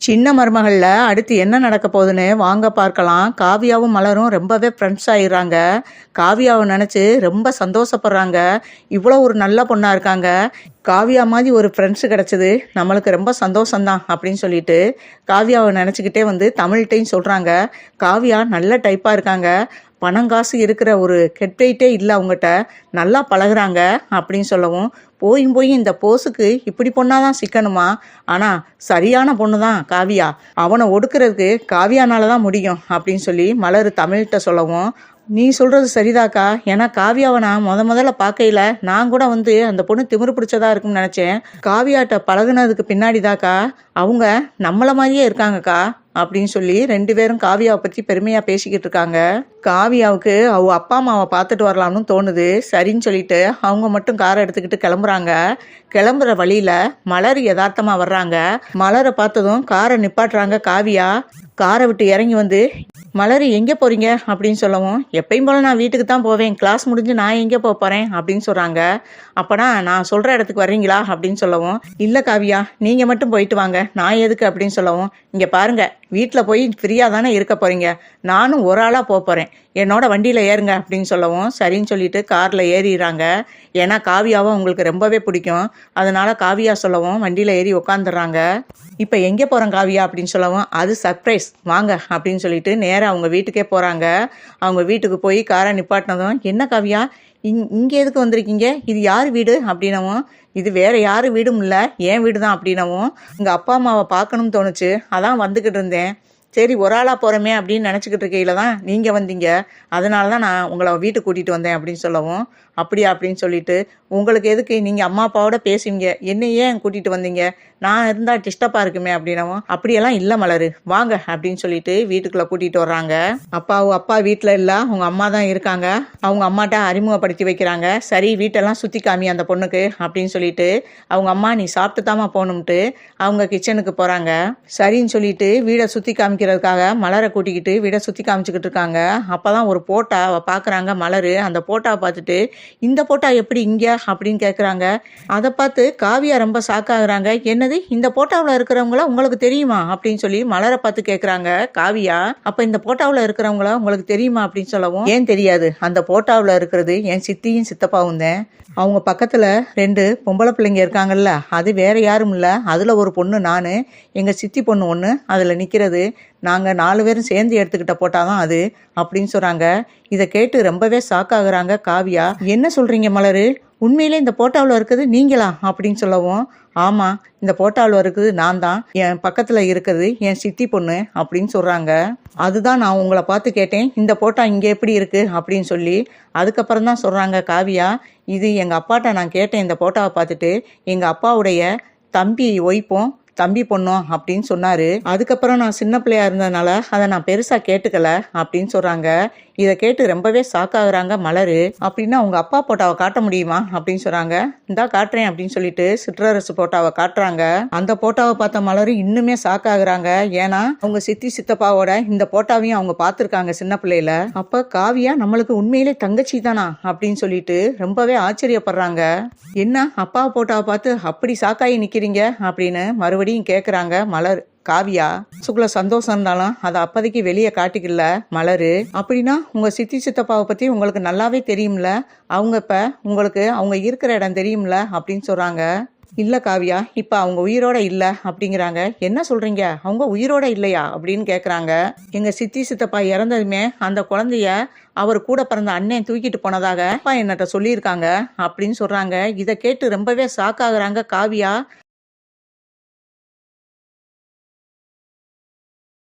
சின்ன மருமகளில் அடுத்து என்ன நடக்க போகுதுன்னு வாங்க பார்க்கலாம். காவியாவும் மலரும் ரொம்பவே ஃப்ரெண்ட்ஸ் ஆயிடுறாங்க. காவியாவை நினச்சி ரொம்ப சந்தோஷப்படுறாங்க. இவ்வளோ ஒரு நல்ல பொண்ணாக இருக்காங்க. காவியா மாதிரி ஒரு ஃப்ரெண்ட்ஸு கிடச்சிது. நம்மளுக்கு ரொம்ப சந்தோஷம்தான் அப்படின்னு சொல்லிட்டு காவியாவை நினச்சிக்கிட்டே வந்து தமிழ்கிட்டையும் சொல்கிறாங்க காவியா நல்ல டைப்பாக இருக்காங்க. பணம் காசு இருக்கிற ஒரு கெட்டைட்டே இல்லை அவங்ககிட்ட. நல்லா பழகுறாங்க அப்படின்னு சொல்லவும் போயும் போய் இந்த போஸுக்கு இப்படி பொண்ணாதான் சிக்கணுமா? ஆனால் சரியான பொண்ணு தான் காவியா. அவனை ஒடுக்கிறதுக்கு காவியானால தான் முடியும் அப்படின்னு சொல்லி மலர் தமிழ்கிட்ட சொல்லவும் நீ சொல்கிறது சரிதாக்கா. ஏன்னா காவியாவை நான் முத முதல்ல பார்க்கையில நான் கூட வந்து அந்த பொண்ணு திமிரு பிடிச்சதா இருக்கும்னு நினச்சேன். காவியாட்ட பழகுனதுக்கு பின்னாடி தாக்கா அவங்க நம்மள மாதிரியே இருக்காங்கக்கா. அப்படின்னு சொல்லி ரெண்டு பேரும் காவியாவை பற்றி பெருமையாக பேசிக்கிட்டு இருக்காங்க. காவியாவுக்கு அவ அப்பா அம்மாவை பார்த்துட்டு வரலாம்னு தோணுது. சரின்னு சொல்லிட்டு அவங்க மட்டும் காரை எடுத்துக்கிட்டு கிளம்புறாங்க. கிளம்புற வழியில மலர் யதார்த்தமாக வர்றாங்க. மலரை பார்த்ததும் காரை நிப்பாட்டுறாங்க காவியா. காரை விட்டு இறங்கி வந்து மலர் எங்கே போகிறீங்க அப்படின்னு சொல்லவும் எப்பயும் போல் நான் வீட்டுக்கு தான் போவேன். கிளாஸ் முடிஞ்சு நான் எங்கே போக போகிறேன் அப்படின்னு சொல்கிறாங்க அப்போனா நான் சொல்கிற இடத்துக்கு வர்றீங்களா? அப்படின்னு சொல்லவும் இல்லை காவியா நீங்கள் மட்டும் போயிட்டு வாங்க. நான் எதுக்கு? அப்படின்னு சொல்லவும் இங்கே பாருங்கள் வீட்டில் போய் ஃப்ரீயாக தானே இருக்க போகிறீங்க நானும் ஒரு ஆளாக போக போகிறேன் என்னோட வண்டியில் ஏறுங்க. அப்படின்னு சொல்லவும் சரின்னு சொல்லிட்டு காரில் ஏறிடுறாங்க. ஏன்னா காவியாவை உங்களுக்கு ரொம்பவே பிடிக்கும். அதனால காவியா சொல்லவும் வண்டியில் ஏறி உட்காந்துடுறாங்க இப்போ எங்கே போகிறோம் காவியா? அப்படின்னு சொல்லவும் அது சர்ப்ரைஸ். வாங்க அப்படின்னு சொல்லிட்டு நேராக அவங்க வீட்டுக்கே போகிறாங்க அவங்க வீட்டுக்கு போய் காரை நிப்பாட்டினதும் என்ன கவியா? இங் இங்கே எதுக்கு வந்திருக்கீங்க? இது யார் வீடு? அப்படின்னவும் இது வேற யார் வீடும் இல்லை என் வீடு தான் அப்படின்னவும் எங்கள் அப்பா அம்மாவை பார்க்கணும்னு தோணுச்சு. அதான் வந்துக்கிட்டு இருந்தேன். சரி ஒரு ஆளாக போகிறோமே அப்படின்னு நினச்சிக்கிட்டு இருக்கையில தான் நீங்கள் வந்தீங்க. அதனால தான் நான் உங்களை வீட்டுக்கு கூட்டிகிட்டு வந்தேன் அப்படின்னு சொல்லவும் அப்படியா அப்படின்னு சொல்லிட்டு உங்களுக்கு எதுக்கு நீங்கள் அம்மா அப்பாவோட பேசுவீங்க? என்னை ஏன் கூட்டிகிட்டு வந்தீங்க? நான் இருந்தால் டிஸ்டர்பாக இருக்குமே அப்படின்னவும் அப்படியெல்லாம் இல்லை மலரு வாங்க அப்படின்னு சொல்லிட்டு வீட்டுக்குள்ளே கூட்டிகிட்டு வர்றாங்க. அப்பாவும் அப்பா வீட்டில் இல்லை அவங்க அம்மா தான் இருக்காங்க. அவங்க அம்மாட்ட அறிமுகப்படுத்தி வைக்கிறாங்க. சரி வீட்டெல்லாம் சுற்றி காமி அந்த பொண்ணுக்கு அப்படின்னு சொல்லிட்டு அவங்க அம்மா நீ சாப்பிட்டு தாமா போகணும்ட்டு அவங்க கிச்சனுக்கு போகிறாங்க சரின்னு சொல்லிட்டு வீடை சுற்றி காமிக்கிறதுக்காக மலரை கூட்டிக்கிட்டு வீடை சுற்றி காமிச்சிக்கிட்டு இருக்காங்க. அப்போ தான் ஒரு போட்டா அவள் பார்க்குறாங்க மலர். அந்த போட்டாவை பார்த்துட்டு இந்த போட்டா எப்படி இங்கே? அப்படின்னு கேட்குறாங்க அதை பார்த்து காவியா ரொம்ப சாக்காகிறாங்க என்னது? இந்த போட்டாவில் இருக்கிறவங்கள உங்களுக்கு தெரியுமா? அப்படின்னு சொல்லி மலரை பார்த்து கேட்குறாங்க காவியா. அப்போ இந்த போட்டாவில் இருக்கிறவங்கள உங்களுக்கு தெரியுமா? அப்படின்னு சொல்லவும் ஏன் தெரியாது. அந்த போட்டாவில் இருக்கிறது என் சித்தியும் சித்தப்பாவும் தான். அவங்க பக்கத்தில் ரெண்டு பொம்பளை பிள்ளைங்க இருக்காங்கல்ல அது வேற யாரும் இல்லை. அதில் ஒரு பொண்ணு நான். எங்கள் சித்தி பொண்ணு ஒன்று அதில் நிற்கிறது நாங்கள் நாலு பேரும் சேர்ந்து எடுத்துக்கிட்ட போட்டாதான் அது அப்படின்னு சொல்கிறாங்க இதை கேட்டு ரொம்பவே ஷாக் ஆகுறாங்க காவியா. என்ன சொல்கிறீங்க மலரு? உண்மையிலே இந்த போட்டாவில் இருக்குது நீங்களா? அப்படின்னு சொல்லவும் ஆமாம் இந்த போட்டாவில் இருக்குது நான் தான் என் பக்கத்தில் இருக்கிறது என் சித்தி பொண்ணு அப்படின்னு சொல்கிறாங்க அதுதான் நான் உங்களை பார்த்து கேட்டேன். இந்த போட்டா இங்கே எப்படி இருக்குது அப்படின்னு சொல்லி அதுக்கப்புறம் தான் சொல்கிறாங்க காவியா. இது எங்கள் அப்பாட்ட நான் கேட்டேன் இந்த போட்டாவை பார்த்துட்டு. எங்கள் அப்பாவுடைய தம்பி ஒய்ப்பும். தம்பி பொண்ணும் அப்படின்னு சொன்னார். அதுக்கப்புறம் நான் சின்ன பிள்ளையா இருந்ததுனால அதை நான் பெருசாக கேட்டுக்கல அப்படின்னு சொல்கிறாங்க இதை கேட்டு ரொம்பவே ஷாக்காகிறாங்க மலரு. அப்படின்னா அவங்க அப்பா போட்டாவை காட்ட முடியுமா அப்படின்னு சொல்கிறாங்க இந்தா காட்டுறேன் அப்படின்னு சொல்லிட்டு சிற்றரசு போட்டாவை காட்டுறாங்க. அந்த போட்டாவை பார்த்த மலரு இன்னுமே ஷாக்காகிறாங்க ஏன்னா அவங்க சித்தி சித்தப்பாவோட இந்த போட்டாவையும் அவங்க பார்த்துருக்காங்க சின்ன பிள்ளையில. அப்ப காவியா நம்மளுக்கு உண்மையிலே தங்கச்சி தானா அப்படின்னு சொல்லிட்டு ரொம்பவே ஆச்சரியப்படுறாங்க. என்ன அப்பா போட்டாவை பார்த்து அப்படி ஷாக்காகி நிக்கிறீங்க அப்படின்னு மறுபடியும் கேட்குறாங்க மலர் காவியா சுக்குல சந்தோஷம் இருந்தாலும் அதை அப்போதைக்கு வெளியே காட்டிக்கல மலரு. அப்படின்னா உங்கள் சித்தி சித்தப்பாவை பற்றி உங்களுக்கு நல்லாவே தெரியும்ல. அவங்க இப்போ உங்களுக்கு அவங்க இருக்கிற இடம் தெரியும்ல அப்படின்னு சொல்கிறாங்க இல்லை காவியா இப்போ அவங்க உயிரோட இல்லை அப்படிங்கிறாங்க. என்ன சொல்கிறீங்க அவங்க உயிரோட இல்லையா? அப்படின்னு கேட்குறாங்க எங்கள் சித்தி சித்தப்பா இறந்ததுமே அந்த குழந்தைய அவர் கூட பிறந்த அண்ணன் தூக்கிட்டு போனதாக அப்பா என்னட்ட சொல்லியிருக்காங்க அப்படின்னு சொல்கிறாங்க இதை கேட்டு ரொம்பவே ஷாக் ஆகுறாங்க காவியா.